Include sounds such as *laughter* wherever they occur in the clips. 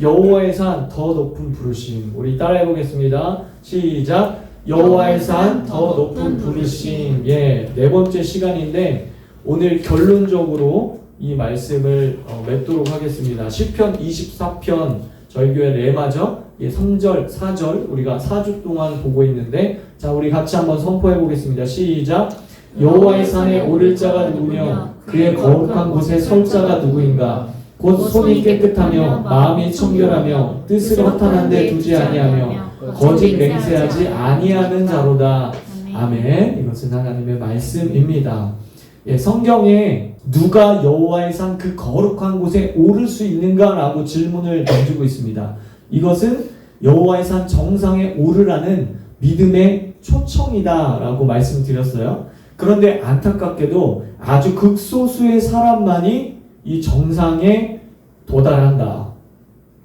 여호와의 산 더 높은 부르심. 우리 따라해 보겠습니다. 시작. 여호와의 산 더 높은 부르심. 예, 네 번째 시간인데 오늘 결론적으로 이 말씀을 어, 맺도록 하겠습니다. 시편 24편 저희 교회 레마죠. 예, 3절, 4절 우리가 4주 동안 보고 있는데 자, 우리 같이 한번 선포해 보겠습니다. 시작. 여호와의 산에 오를 자가 누구며 그의 거룩한 곳에 설 자가 누구인가? 곧 손이 깨끗하며 마음이 청결하며 뜻을 허탄한 데 두지 아니하며 거짓 맹세하지 아니하는 자로다. 아멘. 이것은 하나님의 말씀입니다. 예, 성경에 누가 여호와의 산 그 거룩한 곳에 오를 수 있는가라고 질문을 던지고 있습니다. 이것은 여호와의 산 정상에 오르라는 믿음의 초청이다라고 말씀드렸어요. 그런데 안타깝게도 아주 극소수의 사람만이 이 정상에 도달한다.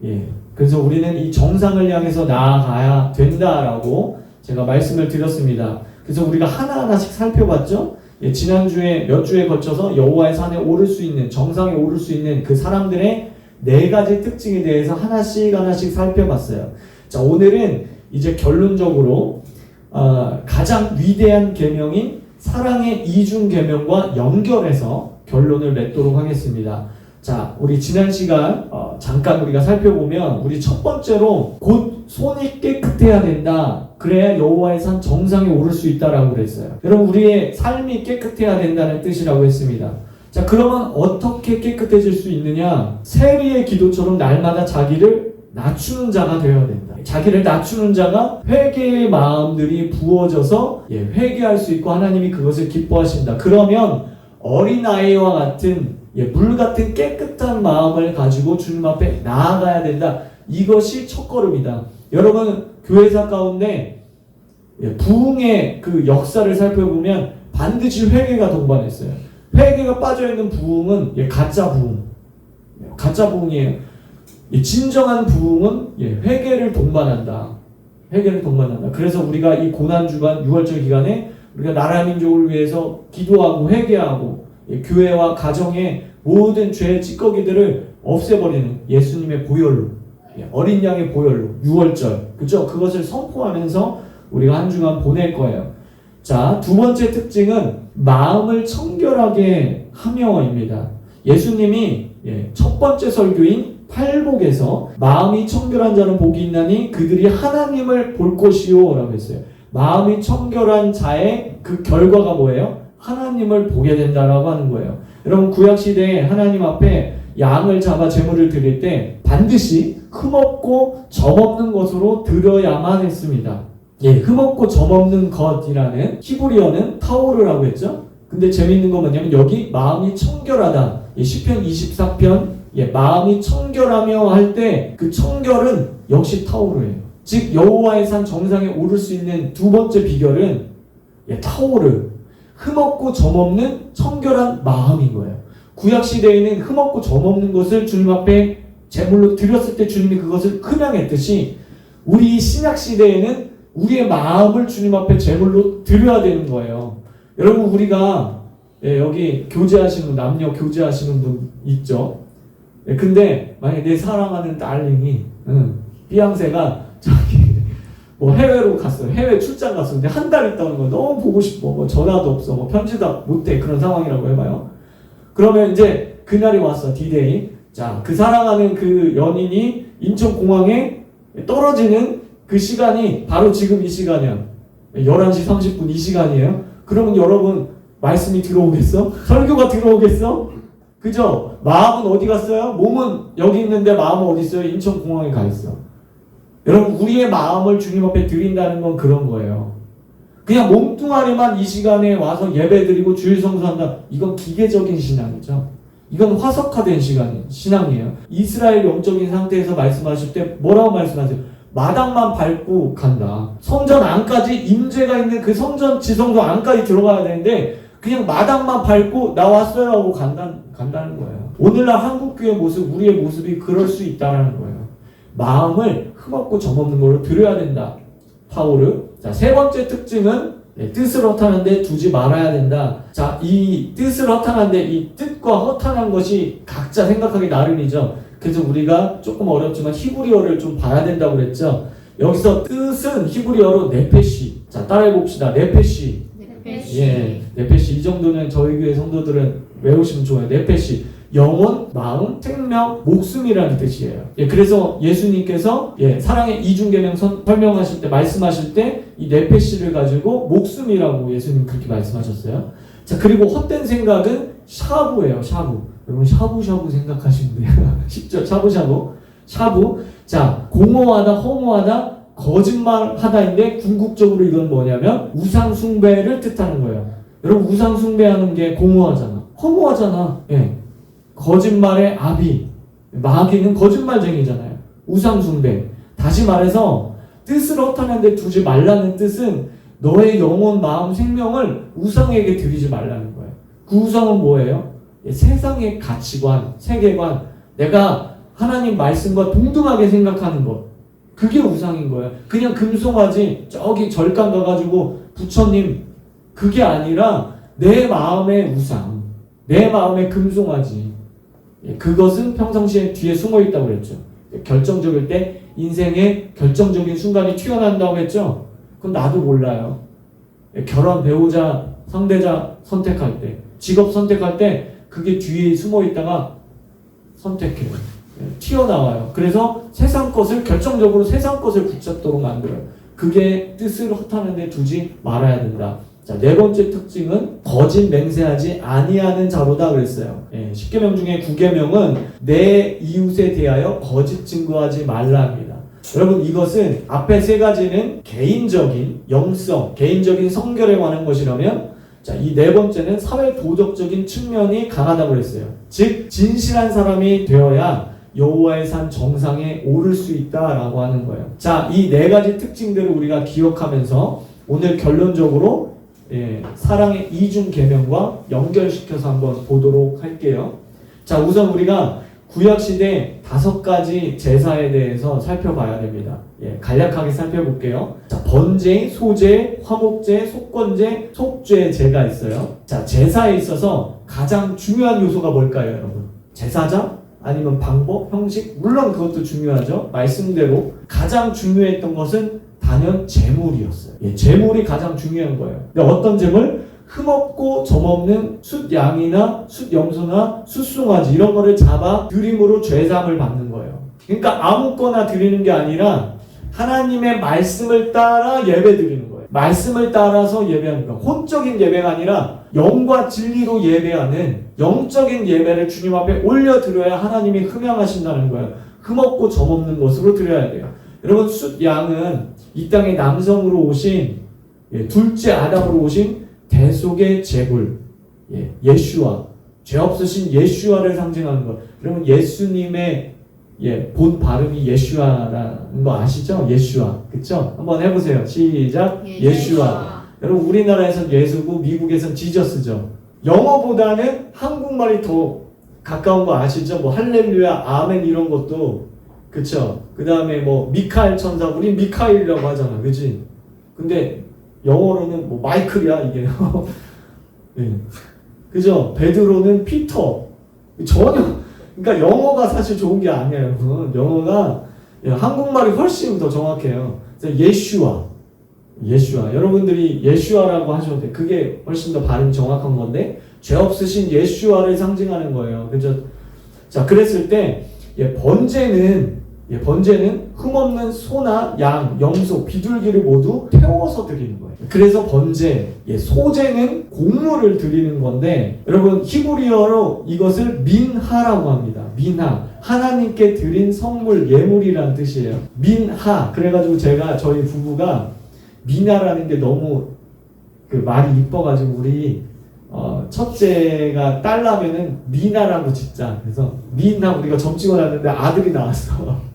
예. 그래서 우리는 이 정상을 향해서 나아가야 된다라고 제가 말씀을 드렸습니다. 그래서 우리가 하나하나씩 살펴봤죠. 예, 지난주에 몇 주에 걸쳐서 여호와의 산에 오를 수 있는 정상에 오를 수 있는 그 사람들의 네 가지 특징에 대해서 하나씩 하나씩 살펴봤어요. 자 오늘은 이제 결론적으로 어, 가장 위대한 계명인 사랑의 이중 계명과 연결해서 결론을 맺도록 하겠습니다. 자, 우리 지난 시간 어, 잠깐 우리가 살펴보면 우리 첫 번째로 곧 손이 깨끗해야 된다. 그래야 여호와의 산 정상에 오를 수 있다라고 그랬어요. 여러분 우리의 삶이 깨끗해야 된다는 뜻이라고 했습니다. 자, 그러면 어떻게 깨끗해질 수 있느냐? 세리의 기도처럼 날마다 자기를 낮추는 자가 되어야 된다. 자기를 낮추는 자가 회개의 마음들이 부어져서 예, 회개할 수 있고 하나님이 그것을 기뻐하신다. 그러면 어린아이와 같은 예, 물 같은 깨끗한 마음을 가지고 주님 앞에 나아가야 된다. 이것이 첫걸음이다. 여러분 교회사 가운데 예, 부흥의 그 역사를 살펴보면 반드시 회개가 동반했어요. 회개가 빠져 있는 부흥은 예, 가짜 부흥, 예, 가짜 부흥이에요. 이 진정한 부흥은 예, 회개를 동반한다. 회개를 동반한다. 그래서 우리가 이 고난 주간 6월절 기간에 우리가 나라 민족을 위해서 기도하고 회개하고 예, 교회와 가정의 모든 죄의 찌꺼기들을 없애버리는 예수님의 보혈로 예, 어린 양의 보혈로 6월절 그죠? 그것을 선포하면서 우리가 한 주간 보낼 거예요. 자, 두 번째 특징은 마음을 청결하게 하며입니다. 예수님이 예, 첫 번째 설교인 팔복에서 마음이 청결한 자는 복이 있나니 그들이 하나님을 볼 것이요 라고 했어요. 마음이 청결한 자의 그 결과가 뭐예요? 하나님을 보게 된다라고 하는 거예요. 여러분 구약 시대에 하나님 앞에 양을 잡아 제물을 드릴 때 반드시 흠없고 점없는 것으로 드려야만 했습니다. 예, 흠없고 점없는 것이라는 히브리어는 타오르라고 했죠. 근데 재미있는 건 뭐냐면 여기 마음이 청결하다. 예, 시편 24편 예, 마음이 청결하며 할 때 그 청결은 역시 타오르예요. 즉 여호와의 산 정상에 오를 수 있는 두 번째 비결은 예, 타오르 흠없고 점없는 청결한 마음인 거예요. 구약 시대에는 흠없고 점없는 것을 주님 앞에 제물로 드렸을 때 주님이 그것을 흠양했듯이 우리 신약 시대에는 우리의 마음을 주님 앞에 제물로 드려야 되는 거예요. 여러분 우리가 예, 여기 교제하시는 분, 남녀 교제하시는 분 있죠. 예, 근데 만약에 내 사랑하는 딸링이 응, 삐양새가 저기 *laughs* 뭐 해외로 갔어요. 해외 출장 갔어. 근데 한 달 있다 오는 거 너무 보고 싶어. 뭐 전화도 없어. 뭐 편지도 못해. 그런 상황이라고 해봐요. 그러면 이제 그날이 왔어. 디데이. 자, 그 사랑하는 그 연인이 인천공항에 떨어지는 그 시간이 바로 지금 이 시간이야. 11시 30분 이 시간이에요. 그러면 여러분 말씀이 들어오겠어? 설교가 들어오겠어? 그죠? 마음은 어디 갔어요? 몸은 여기 있는데 마음은 어디 있어요? 인천공항에 가 있어. 여러분 우리의 마음을 주님 앞에 드린다는 건 그런 거예요. 그냥 몸뚱아리만 이 시간에 와서 예배드리고 주일 성수한다. 이건 기계적인 신앙이죠. 이건 화석화된 시간 신앙이에요. 이스라엘 영적인 상태에서 말씀하실 때 뭐라고 말씀하세요? 마당만 밟고 간다. 성전 안까지 임재가 있는 그 성전 지성소 안까지 들어가야 되는데 그냥 마당만 밟고 나왔어요 하고 간다, 간다는 거예요. 오늘날 한국교회 모습, 우리의 모습이 그럴 수 있다는 거예요. 마음을 흠없고 점없는 걸로 드려야 된다. 파오르. 자, 세 번째 특징은 네, 뜻을 허탄한데 두지 말아야 된다. 자, 이 뜻을 허탄한데 이 뜻과 허탄한 것이 각자 생각하기 나름이죠. 그래서 우리가 조금 어렵지만 히브리어를 좀 봐야 된다고 그랬죠. 여기서 뜻은 히브리어로 네페시. 자, 따라해 봅시다. 네페시. 예, 네페시 이 정도는 저희 교회 성도들은 외우시면 좋아요. 네페시 영혼, 마음, 생명, 목숨이라는 뜻이에요. 예, 그래서 예수님께서 예, 사랑의 이중계명 선- 설명하실 때 말씀하실 때 이 네페시를 가지고 목숨이라고 예수님 그렇게 말씀하셨어요. 자, 그리고 헛된 생각은 샤브예요. 샤브. 여러분 샤브샤브 생각하시면 돼요. *laughs* 쉽죠? 샤브샤브. 샤브. 자, 공허하다, 허무하다, 거짓말하다인데 궁극적으로 이건 뭐냐면 우상 숭배를 뜻하는 거예요. 여러분 우상 숭배하는 게 공허하잖아. 허무하잖아. 예. 거짓말의 아비. 마귀는 거짓말쟁이잖아요. 우상 숭배. 다시 말해서 뜻을 허탄한 데 두지 말라는 뜻은 너의 영혼, 마음, 생명을 우상에게 드리지 말라는 거예요. 그 우상은 뭐예요? 예, 세상의 가치관, 세계관, 내가 하나님 말씀과 동등하게 생각하는 것. 그게 우상인 거예요. 그냥 금송아지 저기 절간 가가지고 부처님 그게 아니라 내 마음의 우상, 내 마음의 금송아지. 예, 그것은 평상시에 뒤에 숨어 있다고 그랬죠. 결정적일 때 인생의 결정적인 순간이 튀어나온다고 했죠. 그건 나도 몰라요. 예, 결혼 배우자 상대자 선택할 때, 직업 선택할 때 그게 뒤에 숨어 있다가 선택해요. 예, 튀어나와요. 그래서 세상 것을 결정적으로 세상 것을 붙잡도록 만들어요. 그게 뜻을 허탄는데 두지 말아야 된다. 자, 네 번째 특징은 거짓 맹세하지 아니하는 자로다 그랬어요. 예, 10계명 중에 9계명은 내 이웃에 대하여 거짓 증거하지 말라 합니다. 여러분 이것은 앞에 세 가지는 개인적인 영성, 개인적인 성결에 관한 것이라면 자, 이 네 번째는 사회 도덕적인 측면이 강하다고 그랬어요. 즉 진실한 사람이 되어야 여호와의 산 정상에 오를 수 있다라고 하는 거예요. 자, 이 네 가지 특징들을 우리가 기억하면서 오늘 결론적으로 예, 사랑의 이중 계명과 연결시켜서 한번 보도록 할게요. 자, 우선 우리가 구약 시대 다섯 가지 제사에 대해서 살펴봐야 됩니다. 예, 간략하게 살펴볼게요. 자, 번제, 소제, 화목제, 속건제, 속죄제가 있어요. 자, 제사에 있어서 가장 중요한 요소가 뭘까요, 여러분? 제사장? 아니면 방법, 형식? 물론 그것도 중요하죠. 말씀대로 가장 중요했던 것은 단연 재물이었어요. 예, 재물이 가장 중요한 거예요. 근데 어떤 재물? 흠없고 점없는 숫양이나 숫염소나 숫송아지 이런 거를 잡아 드림으로 죄삼을 받는 거예요. 그러니까 아무거나 드리는 게 아니라 하나님의 말씀을 따라 예배 드리는 거예요. 말씀을 따라서 예배하는 거예요. 혼적인 예배가 아니라 영과 진리로 예배하는 영적인 예배를 주님 앞에 올려드려야 하나님이 흠양하신다는 거예요. 흠없고 점없는 것으로 드려야 돼요. 여러분 숫 양은 이 땅에 남성으로 오신 예, 둘째 아담으로 오신 대속의 제불 예, 예슈아 죄 없으신 예슈아를 상징하는 것. 여러분 예수님의 예, 본 발음이 예슈아라는 거 아시죠? 예슈아. 그쵸? 한번 해보세요. 시작. 예슈아. 여러분 우리나라에선 예수고 미국에선 지저스죠. 영어보다는 한국말이 더 가까운 거 아시죠? 뭐 할렐루야, 아멘 이런 것도 그쵸? 그 다음에 뭐 미카엘 천사, 우린 미카엘이라고 하잖아, 그지? 근데 영어로는 뭐 마이클이야 이게. *laughs* 예. 그죠? 베드로는 피터. 전혀 그러니까 영어가 사실 좋은 게 아니에요. 영어가 예, 한국말이 훨씬 더 정확해요. 예슈아. 예슈아. 여러분들이 예슈아라고 하셔도 돼. 그게 훨씬 더 발음이 정확한 건데 죄 없으신 예슈아를 상징하는 거예요. 그죠? 자, 그랬을 때 예, 번제는 예, 번제는 흠없는 소나 양, 염소, 비둘기를 모두 태워서 드리는 거예요. 그래서 번제, 예, 소제는 곡물을 드리는 건데 여러분 히브리어로 이것을 민하라고 합니다. 민하. 하나님께 드린 선물 예물이라는 뜻이에요. 민하. 그래가지고 제가 저희 부부가 미나라는 게 너무 그 말이 이뻐가지고 우리 어, 첫째가 딸라면은 미나라고 짓자. 그래서 미나 우리가 점 찍어놨는데 아들이 나왔어.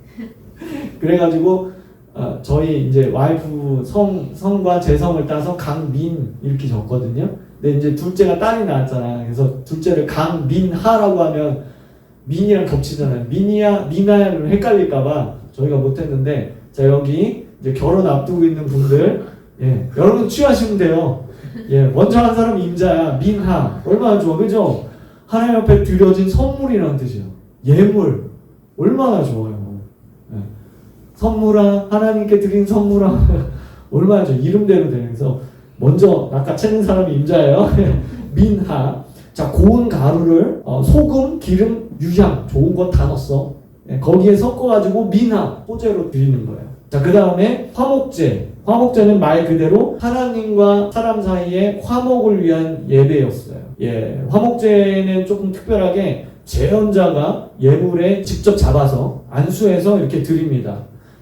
그래가지고 어, 저희 이제 와이프 성 성과 제 성을 따서 강민 이렇게 적거든요. 근데 이제 둘째가 딸이 나왔잖아. 그래서 둘째를 강민하라고 하면 민이랑 겹치잖아요. 민이야 미나야를 헷갈릴까봐 저희가 못했는데 자 여기 이제 결혼 앞두고 있는 분들 예 여러분 취하시면 돼요. 예 먼저 한 사람이 임자야 민하 얼마나 좋아 그죠? 하나님 앞에 드려진 선물이라는 뜻이에요. 예물 얼마나 좋아요. 예. 선물아 하나님께 드린 선물아 *laughs* 좋아 이름대로 되면서 먼저 아까 찾는 사람이 임자예요. *laughs* 민하 자 고운 가루를 어, 소금 기름 유향 좋은 건 다 넣었어. 예, 거기에 섞어가지고 민하 호재로 드리는 거예요. 자 그 다음에 화목제 화목제는 말 그대로 하나님과 사람 사이의 화목을 위한 예배였어요. 예, 화목제는 조금 특별하게 재현자가 예물에 직접 잡아서 안수해서 이렇게 드립니다.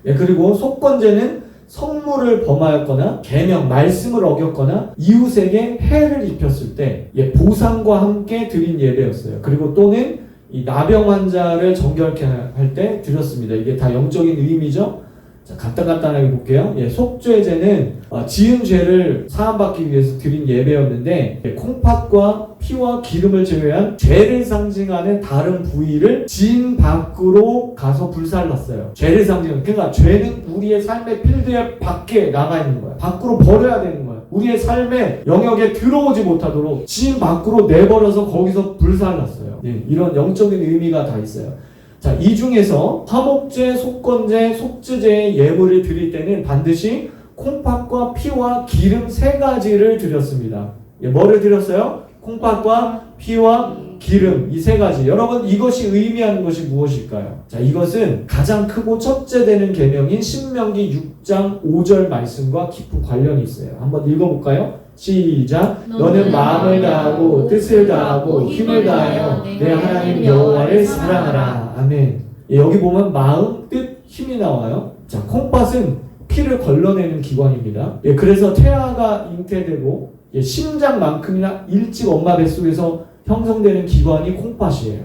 예, 그리고 속건제는 성물을 범하였거나 계명 말씀을 어겼거나 이웃에게 해를 입혔을 때 예, 보상과 함께 드린 예배였어요. 그리고 또는 이 나병 환자를 정결케 할 때 드렸습니다. 이게 다 영적인 의미죠. 자, 간단간단하게 볼게요. 예, 속죄제는 어, 지은 죄를 사함받기 위해서 드린 예배였는데 예, 콩팥과 피와 기름을 제외한 죄를 상징하는 다른 부위를 지인 밖으로 가서 불살랐어요. 죄를 상징하는 그러니까 죄는 우리의 삶의 필드에 밖에 나가 있는 거야. 밖으로 버려야 되는 거야. 우리의 삶의 영역에 들어오지 못하도록 지인 밖으로 내버려서 거기서 불살랐어요. 예, 이런 영적인 의미가 다 있어요. 자, 이 중에서 화목제, 속건제, 속죄제의 예물을 드릴 때는 반드시 콩팥과 피와 기름 세 가지를 드렸습니다. 예, 뭐를 드렸어요? 콩팥과 피와 기름 이 세 가지. 여러분 이것이 의미하는 것이 무엇일까요? 자, 이것은 가장 크고 첫째 되는 계명인 신명기 6장 5절 말씀과 깊은 관련이 있어요. 한번 읽어 볼까요? 시작. 너는 마음을 다하고 뜻을 다하고 힘을 다하여 내 하나님 여호와를 사랑하라. 아멘. 예, 여기 보면 마음, 뜻, 힘이 나와요. 자, 콩팥은 피를 걸러내는 기관입니다. 예, 그래서 태아가 잉태되고 예, 심장만큼이나 일찍 엄마 뱃속에서 형성되는 기관이 콩팥이에요.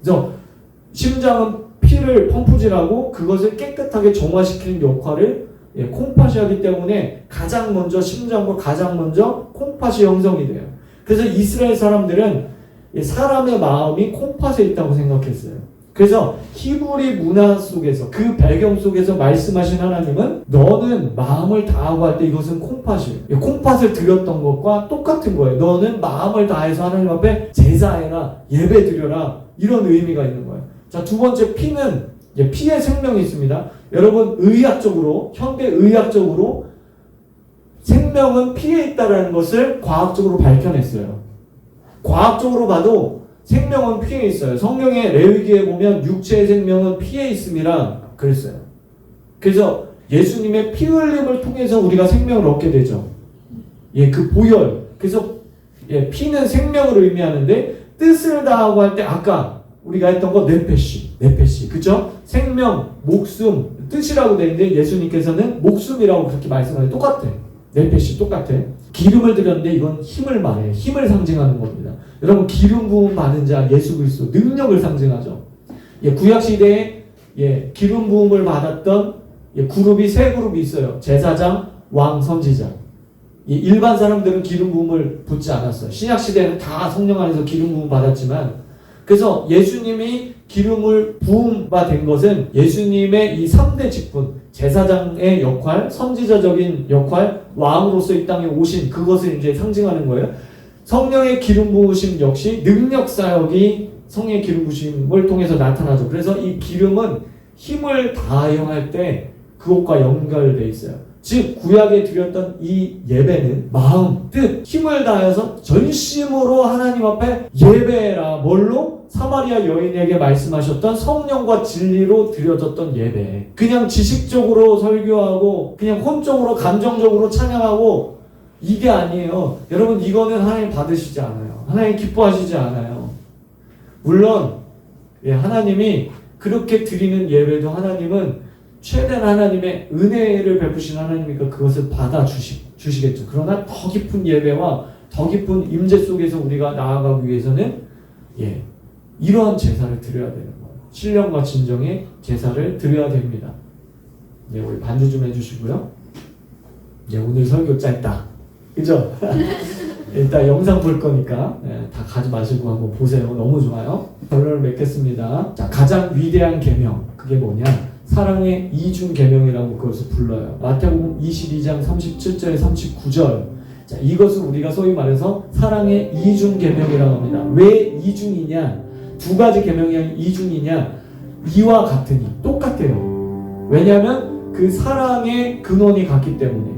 그래서 심장은 피를 펌프질하고 그것을 깨끗하게 정화시키는 역할을 예, 콩팥이 하기 때문에 가장 먼저 심장과 가장 먼저 콩팥이 형성이 돼요. 그래서 이스라엘 사람들은 예, 사람의 마음이 콩팥에 있다고 생각했어요. 그래서 히브리 문화 속에서 그 배경 속에서 말씀하신 하나님은 너는 마음을 다하고 할 때 이것은 콩팥이에요. 예, 콩팥을 드렸던 것과 똑같은 거예요. 너는 마음을 다해서 하나님 앞에 제사해라, 예배 드려라 이런 의미가 있는 거예요. 자, 두 번째 피는 예, 피의 생명이 있습니다. 여러분 의학적으로 현대 의학적으로 생명은 피에 있다라는 것을 과학적으로 밝혀냈어요. 과학적으로 봐도 생명은 피에 있어요. 성경의 레위기에 보면 육체의 생명은 피에 있음이라 그랬어요. 그래서 예수님의 피 흘림을 통해서 우리가 생명을 얻게 되죠. 예, 그 보혈. 그래서 예, 피는 생명을 의미하는데 뜻을 다하고 할 때 아까 우리가 했던 거 네페시, 네페시, 그죠? 생명, 목숨, 뜻이라고 되는데 예수님께서는 목숨이라고 그렇게 말씀하는데 똑같아. 네페시 똑같아. 기름을 드렸는데 이건 힘을 말해. 힘을 상징하는 겁니다. 여러분 기름 부음 받은 자 예수 그리스도 능력을 상징하죠. 예, 구약 시대에 예, 기름 부음을 받았던 예, 그룹이 세 그룹이 있어요. 제사장, 왕, 선지자. 이 일반 사람들은 기름 부음을 붙지 않았어요. 신약 시대는 다 성령 안에서 기름 부음 받았지만 그래서 예수님이 기름을 부음바 된 것은 예수님의 이 3대 직분, 제사장의 역할, 선지자적인 역할, 왕으로서 이 땅에 오신 그것을 이제 상징하는 거예요. 성령의 기름 부으심 역시 능력 사역이 성령의 기름 부으심을 통해서 나타나죠. 그래서 이 기름은 힘을 다하여 할 때 그것과 연결돼 있어요. 즉 구약에 드렸던 이 예배는 마음, 뜻, 힘을 다해서 전심으로 하나님 앞에 예배라 뭘로 사마리아 여인에게 말씀하셨던 성령과 진리로 드려졌던 예배. 그냥 지식적으로 설교하고 그냥 혼적으로 감정적으로 찬양하고 이게 아니에요. 여러분 이거는 하나님 받으시지 않아요. 하나님 기뻐하시지 않아요. 물론 예, 하나님이 그렇게 드리는 예배도 하나님은 최대한 하나님의 은혜를 베푸신 하나님이니까 그것을 받아 주시, 주시겠죠. 그러나 더 깊은 예배와 더 깊은 임재 속에서 우리가 나아가기 위해서는 예, 이러한 제사를 드려야 되는 거예요. 신령과 진정의 제사를 드려야 됩니다. 예, 우리 반주 좀 해주시고요. 예, 오늘 설교 짧다. 그죠? *laughs* 일단 영상 볼 거니까 예, 다 가지 마시고 한번 보세요. 너무 좋아요. 결론을 맺겠습니다. 자, 가장 위대한 계명 그게 뭐냐? 사랑의 이중 계명이라고 그것을 불러요. 마태복음 22장 37절 39절. 자, 이것을 우리가 소위 말해서 사랑의 이중 계명이라고 합니다. 왜 이중이냐? 두 가지 계명이 이중이냐? 이와 같으니 똑같아요. 왜냐하면 그 사랑의 근원이 같기 때문에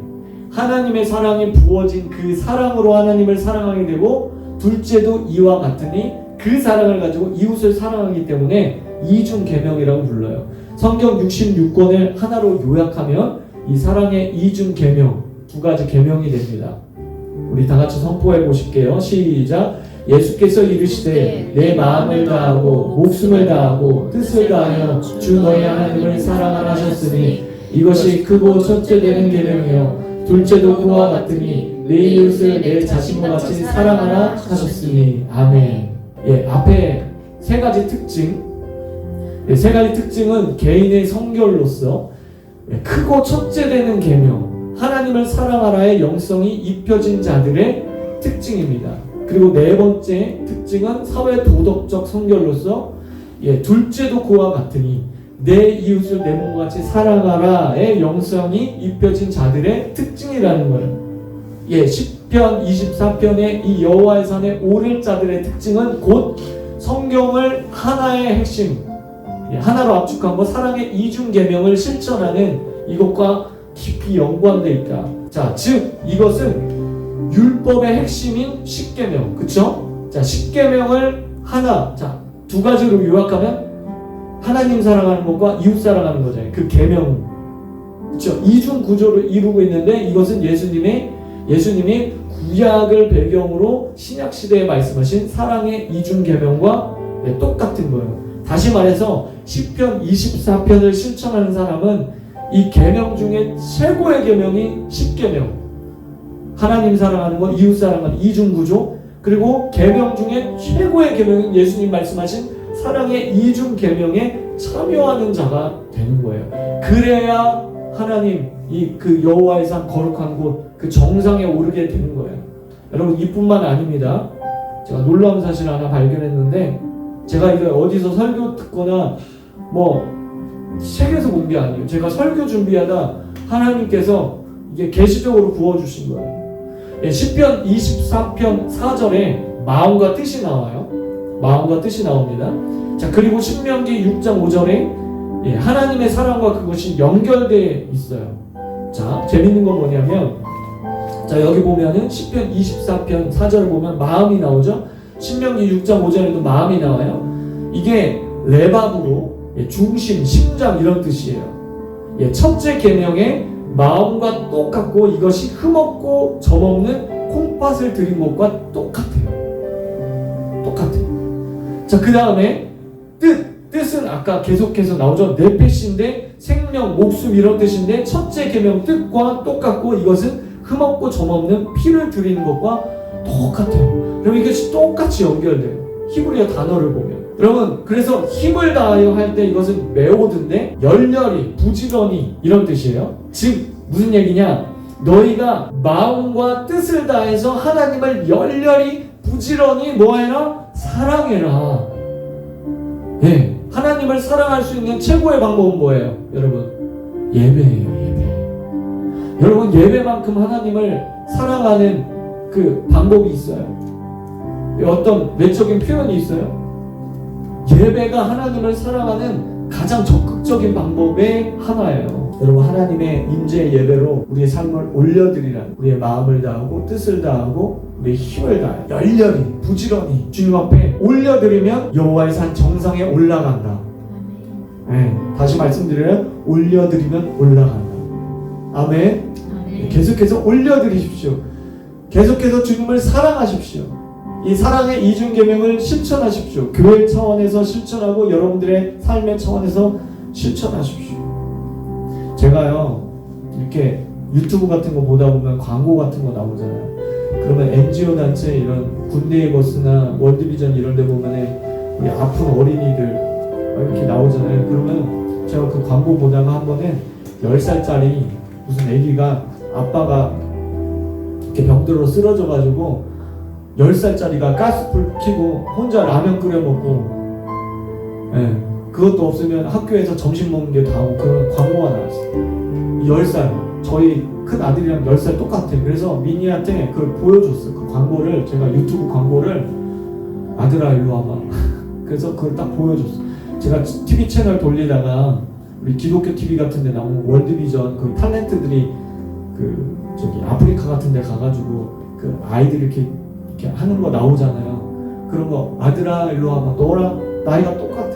하나님의 사랑이 부어진 그 사랑으로 하나님을 사랑하게 되고 둘째도 이와 같으니 그 사랑을 가지고 이웃을 사랑하기 때문에 이중 계명이라고 불러요. 성경 66권을 하나로 요약하면 이 사랑의 이중 계명 두 가지 계명이 됩니다. 우리 다 같이 선포해 보실게요. 시작. 예수께서 이르시되 내 마음을 다하고 목숨을 다하고 뜻을 다하여 주 너희 하나님을 사랑하라 하셨으니 이것이 크고 첫째 되는 계명이요 둘째도 그와 같으니 내 이웃을 내 자신과 같이 사랑하라 하셨으니 아멘. 예, 앞에 세 가지 특징. 예, 세 가지 특징은 개인의 성결로서 예, 크고 첫째 되는 계명, 하나님을 사랑하라의 영성이 입혀진 자들의 특징입니다. 그리고 네 번째 특징은 사회 도덕적 성결로서 예, 둘째도 그와 같으니 내 이웃을 내 몸과 같이 사랑하라의 영성이 입혀진 자들의 특징이라는 거예요. 예, 10편, 24편의 이 여호와의 산에 오를 자들의 특징은 곧 성경을 하나의 핵심, 예, 하나로 압축한 것, 사랑의 이중 계명을 실천하는 이것과 깊이 연관돼 있다. 자, 즉 이것은 율법의 핵심인 십계명, 그렇죠? 자, 십계명을 하나, 자, 두 가지로 요약하면 하나님 사랑하는 것과 이웃 사랑하는 거잖아요. 그 계명, 그렇죠? 이중 구조를 이루고 있는데 이것은 예수님의 예수님이 구약을 배경으로 신약 시대에 말씀하신 사랑의 이중 계명과 네, 똑같은 거예요. 다시 말해서 시편 24편을 실천하는 사람은 이 계명 중에 최고의 계명이 십계명. 하나님 사랑하는 것, 이웃 사랑하는 이중 구조. 그리고 계명 중에 최고의 계명은 예수님 말씀하신 사랑의 이중 계명에 참여하는 자가 되는 거예요. 그래야 하나님 이 그 여호와의 산 거룩한 곳 그 정상에 오르게 되는 거예요. 여러분 이뿐만 아닙니다. 제가 놀라운 사실 하나 발견했는데 제가 이거 어디서 설교 듣거나 뭐 책에서 본 게 아니에요. 제가 설교 준비하다 하나님께서 이게 계시적으로 부어 주신 거예요. 예, 10편 24편 4절에 마음과 뜻이 나와요. 마음과 뜻이 나옵니다. 자 그리고 신명기 6장 5절에 예, 하나님의 사랑과 그것이 연결되어 있어요. 자 재밌는 건 뭐냐면 자 여기 보면은 10편 24편 4절을 보면 마음이 나오죠. 신명기 6장 5절에도 마음이 나와요. 이게 레밥으로 예, 중심, 심장 이런 뜻이에요. 예, 첫째 계명의 마음과 똑같고 이것이 흠없고 점없는 콩팥을 들인 것과 똑같아요. 똑같아요. 자, 그 다음에 뜻, 뜻은 아까 계속해서 나오죠. 네페시인데 생명, 목숨 이런 뜻인데 첫째 계명 뜻과 똑같고 이것은 흠없고 점없는 피를 드리는 것과 똑같아요. 그럼 이것이 똑같이 연결돼요. 히브리어 단어를 보면. 여러분, 그래서 힘을 다하여 할 때 이것은 메오드인데 열렬히, 부지런히 이런 뜻이에요. 즉, 무슨 얘기냐? 너희가 마음과 뜻을 다해서 하나님을 열렬히, 부지런히 뭐해라? 사랑해라. 예. 하나님을 사랑할 수 있는 최고의 방법은 뭐예요? 여러분? 예배예요, 예배. 여러분, 예배만큼 하나님을 사랑하는 그 방법이 있어요. 어떤 외적인 표현이 있어요? 예배가 하나님을 사랑하는 가장 적극적인 방법의 하나예요. 여러분 하나님의 임재 예배로 우리의 삶을 올려드리라는 우리의 마음을 다하고 뜻을 다하고 우리의 힘을 다해 열렬히 부지런히 주님 앞에 올려드리면 여호와의 산 정상에 올라간다. 네, 다시 말씀드려요. 올려드리면 올라간다. 아멘. 네, 계속해서 올려드리십시오. 계속해서 주님을 사랑하십시오. 이 사랑의 이중 계명을 실천하십시오. 교회 차원에서 실천하고 여러분들의 삶의 차원에서 실천하십시오. 제가요 이렇게 유튜브 같은 거 보다 보면 광고 같은 거 나오잖아요. 그러면 NGO 단체 이런 군대의 버스나 월드비전 이런 데 보면은 우리 아픈 어린이들 이렇게 나오잖아요. 그러면 제가 그 광고 보다가 한 번에 10살짜리 무슨 애기가 아빠가 이렇게 병들어 쓰러져 가지고 10살짜리가 가스불 켜고 혼자 라면 끓여 먹고 예, 그것도 없으면 학교에서 점심 먹는 게 다고 그런 광고가 나왔어요. 10살 저희 큰 아들이랑 10살 똑같아요. 그래서 미니한테 그걸 보여줬어요. 그 광고를 제가 유튜브 광고를. 아들아 일로 와봐. *laughs* 그래서 그걸 딱 보여줬어 제가 TV 채널 돌리다가 우리 기독교 TV 같은 데 나오는 월드비전 그 탤런트들이 그 저기 아프리카 같은 데 가가지고 그 아이들이 이렇게, 이렇게 하는 거 나오잖아요. 그런 거 아들아 일로 와봐 너랑 나이가 똑같아.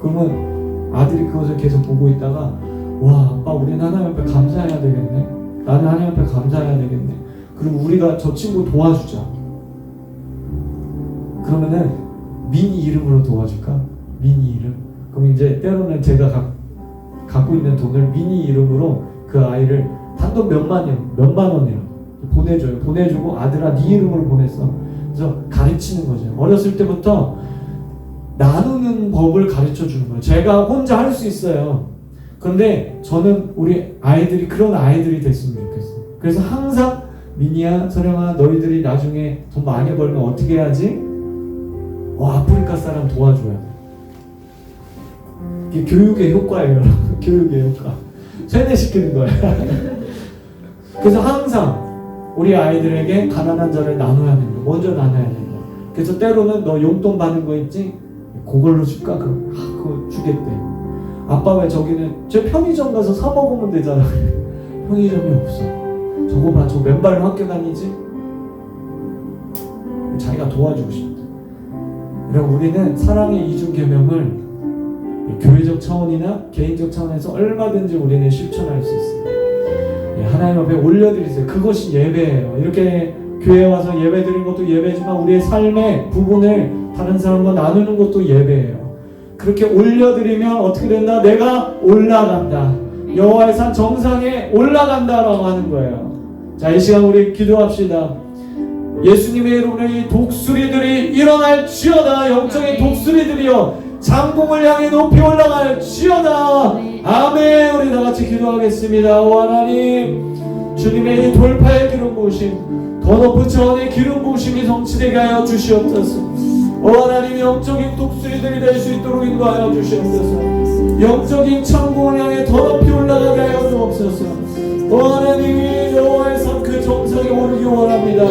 그러면 아들이 그것을 계속 보고 있다가 와 아빠 우리는 하나님 앞에 감사해야 되겠네. 나는 하나님 앞에 감사해야 되겠네. 그리고 우리가 저 친구 도와주자. 그러면은 미니 이름으로 도와줄까? 미니 이름. 그럼 이제 때로는 제가 가, 갖고 있는 돈을 미니 이름으로 그 아이를 단돈 몇만 원, 몇만 원이요 보내줘요. 보내주고 아들아 네 이름으로 보냈어. 그래서 가르치는 거죠. 어렸을 때부터 나누는 법을 가르쳐 주는 거예요. 제가 혼자 할 수 있어요. 그런데 저는 우리 아이들이 그런 아이들이 됐으면 좋겠어요. 그래서 항상 미니야, 서령아, 너희들이 나중에 돈 많이 벌면 어떻게 해야지? 어, 아프리카 사람 도와줘야 돼. 이게 교육의 효과예요. *laughs* 교육의 효과. 세뇌시키는 거예요. *laughs* 그래서 항상 우리 아이들에게 가난한 자를 나눠야 된다. 먼저 나눠야 된다. 그래서 때로는 너 용돈 받는 거 있지? 그걸로 줄까? 그럼 아, 그거 주겠대. 아빠 왜 저기는 저 편의점 가서 사 먹으면 되잖아. *laughs* 편의점이 없어. 저거 봐, 저 맨발로 학교 다니지? 자기가 도와주고 싶다. 그럼 우리는 사랑의 이중 계명을 교회적 차원이나 개인적 차원에서 얼마든지 우리는 실천할 수 있습니다. 예, 하나님 앞에 올려드리세요. 그것이 예배예요. 이렇게 교회 와서 예배 드리는 것도 예배지만 우리의 삶의 부분을 다른 사람과 나누는 것도 예배예요. 그렇게 올려드리면 어떻게 된다? 내가 올라간다. 여호와의 산 정상에 올라간다라고 하는 거예요. 자, 이 시간 우리 기도합시다. 예수님의 이름으로 이 독수리들이 일어날 지어다. 영적인 독수리들이여 장공을 향해 높이 올라갈 지어다. 아멘. 우리 다 같이 기도하겠습니다. 오 하나님, 주님의 이 돌파의 기름 부으심, 더 높은 차원의 기름 부으심이 성취되게 하여 주시옵소서. 오 하나님, 영적인 독수리들이 될 수 있도록 인도하여 주시옵소서. 영적인 창공을 향해 더 높이 올라가게 하여 주옵소서. 오 하나님, 여호와의 산그 정상에 오르기 원합니다.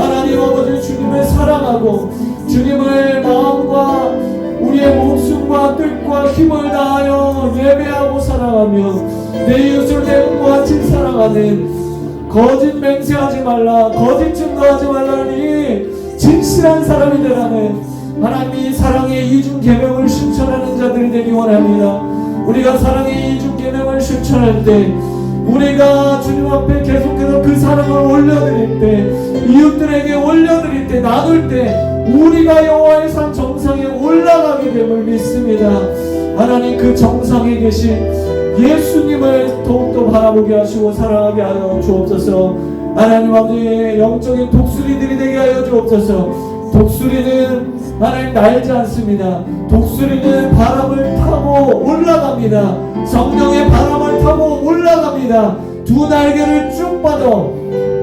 하나님 아버지 주님을 사랑하고 주님을 마음과 우리의 목숨과 뜻과 힘을 다하여 예배하고 사랑하며 내 이웃을 내 몸과 같이 사랑하는 거짓 맹세하지 말라 거짓 증거하지 말라니 진실한 사람이 되라는 하나님이 사랑의 이중 계명을 실천하는 자들이 되기 원합니다. 우리가 사랑의 이중 계명을 실천할 때 우리가 주님 앞에 계속해서 그 사랑을 올려드릴 때 이웃들에게 올려드릴 때 나눌 때 우리가 여호와의 산 정상에 올라가게 됨을 믿습니다 하나님 그 정상에 계신 예수님을 더욱더 바라보게 하시고 사랑하게 하여 주옵소서 하나님 아버지의 영적인 독수리들이 되게 하여 주옵소서 독수리는 하나님 날지 않습니다. 독수리는 바람을 타고 올라갑니다. 성령의 바람을 타고 올라갑니다. 두 날개를 쭉 뻗어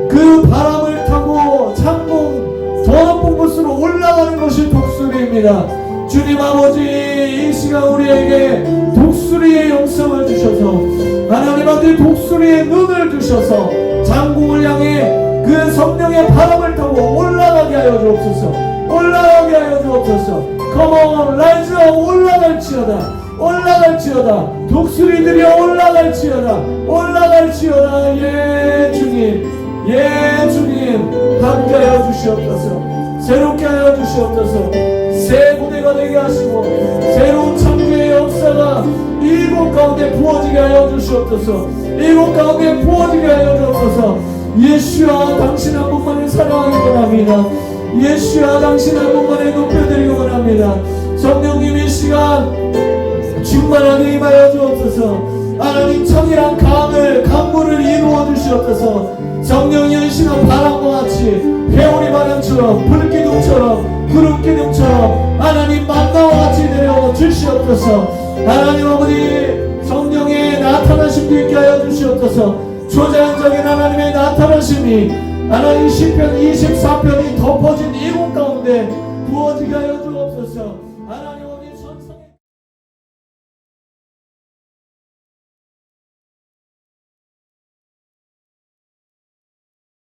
그 바람을 타고 창공 더 높은 곳으로 올라가는 것이 독수리입니다. 주님 아버지 이 시간 우리에게 독수리의 영성을 주셔서 하나님 아들 독수리의 눈을 주셔서 장공을 향해 그 성령의 바람을 타고 올라가게 하여 주옵소서. 올라가게 하여 주옵소서. 컴온 라이즈 올라갈지어다. 올라갈지어다. 독수리들이 올라갈지어다. 올라갈지어다. 예 주님. 예 주님. 함께 하여 주시옵소서. 새롭게 하여 주시옵소서 새 무대가 되게 하시고 새로운 창조의 역사가 이곳 가운데 부어지게 하여 주시옵소서. 이곳 가운데 부어지게 하여 주옵소서. 예수야 당신 한 분만을 사랑하기 원합니다. 예수야 당신 한 분만을 높여드리기 원합니다. 성령님 이 시간 충만하게 임하여 주옵소서. 하나님 청이란 강을 강물을 이루어 주시옵소서. 성령이 이 시간 바람과 같이 회오리 바람처럼 불기둥처럼 구름기둥처럼 하나님 만나와 같이 내려 주시옵소서. 하나님 아버지 성령의 나타나심도 있게 하여 주시옵소서. 초자연적인 하나님의 나타나심이 하나님 시편 24편이 덮어진 이곳 가운데 부어지게 하여 주옵소서